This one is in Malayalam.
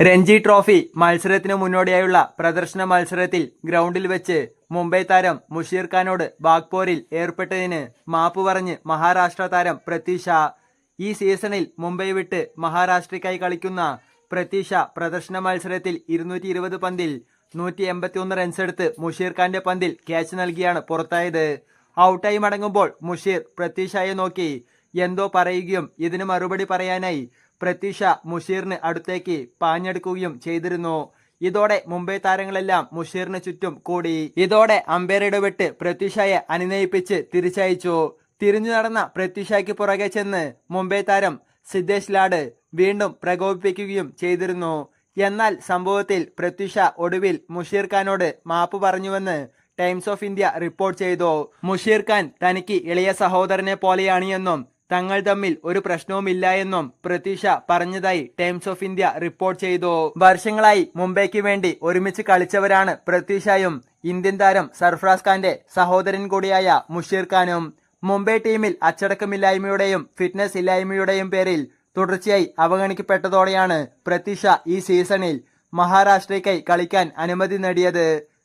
രഞ്ജി ട്രോഫി മത്സരത്തിന് മുന്നോടിയായുള്ള പ്രദർശന മത്സരത്തിൽ ഗ്രൗണ്ടിൽ വെച്ച് മുംബൈ താരം മുഷീർ ഖാനോട് ബാഗ്പോരിൽ ഏർപ്പെട്ടതിന് മാപ്പ് പറഞ്ഞ് മഹാരാഷ്ട്ര താരം പ്രതീഷ ഈ സീസണിൽ മുംബൈ വിട്ട് മഹാരാഷ്ട്രയ്ക്കായി കളിക്കുന്ന പ്രതീഷ പ്രദർശന മത്സരത്തിൽ ഇരുന്നൂറ്റി ഇരുപത് പന്തിൽ നൂറ്റി റൺസ് എടുത്ത് മുഷീർ ഖാന്റെ പന്തിൽ ക്യാച്ച് നൽകിയാണ് പുറത്തായത്. ഔട്ടായി മടങ്ങുമ്പോൾ മുഷീർ പ്രതീഷയെ നോക്കി എന്തോ പറയുകയും ഇതിന് മറുപടി പറയാനായി പ്രത്യുഷ മുഷീറിന് അടുത്തേക്ക് പാഞ്ഞെടുക്കുകയും ചെയ്തിരുന്നു. ഇതോടെ മുംബൈ താരങ്ങളെല്ലാം മുഷീറിന് ചുറ്റും കൂടി. ഇതോടെ അമ്പയറുടെ വെട്ട് പ്രത്യുഷയെ അനുനയിപ്പിച്ച് തിരിച്ചയച്ചു. തിരിഞ്ഞു നടന്ന പ്രത്യുഷയ്ക്ക് പുറകെ ചെന്ന് മുംബൈ താരം സിദ്ധേഷ് ലാഡ് വീണ്ടും പ്രകോപിപ്പിക്കുകയും ചെയ്തിരുന്നു. എന്നാൽ സംഭവത്തിൽ പ്രത്യുഷ ഒടുവിൽ മുഷീർ ഖാനോട് മാപ്പ് പറഞ്ഞുവെന്ന് ടൈംസ് ഓഫ് ഇന്ത്യ റിപ്പോർട്ട് ചെയ്തു. മുഷീർ ഖാൻ തനിക്ക് ഇളയ സഹോദരനെ പോലെയാണ് എന്നും തങ്ങൾ തമ്മിൽ ഒരു പ്രശ്നവുമില്ല എന്നും പ്രതീക്ഷ പറഞ്ഞതായി ടൈംസ് ഓഫ് ഇന്ത്യ റിപ്പോർട്ട് ചെയ്തു. വർഷങ്ങളായി മുംബൈക്ക് വേണ്ടി ഒരുമിച്ച് കളിച്ചവരാണ് പ്രതീക്ഷയും ഇന്ത്യൻ താരം സർഫ്രാസ് ഖാന്റെ സഹോദരൻ കൂടിയായ മുഷീർ ഖാനും. മുംബൈ ടീമിൽ അച്ചടക്കമില്ലായ്മയുടെയും ഫിറ്റ്നസ് ഇല്ലായ്മയുടെയും പേരിൽ തുടർച്ചയായി അവഗണിക്കപ്പെട്ടതോടെയാണ് പ്രതീക്ഷ ഈ സീസണിൽ മഹാരാഷ്ട്രയ്ക്കായി കളിക്കാൻ അനുമതി നേടിയത്.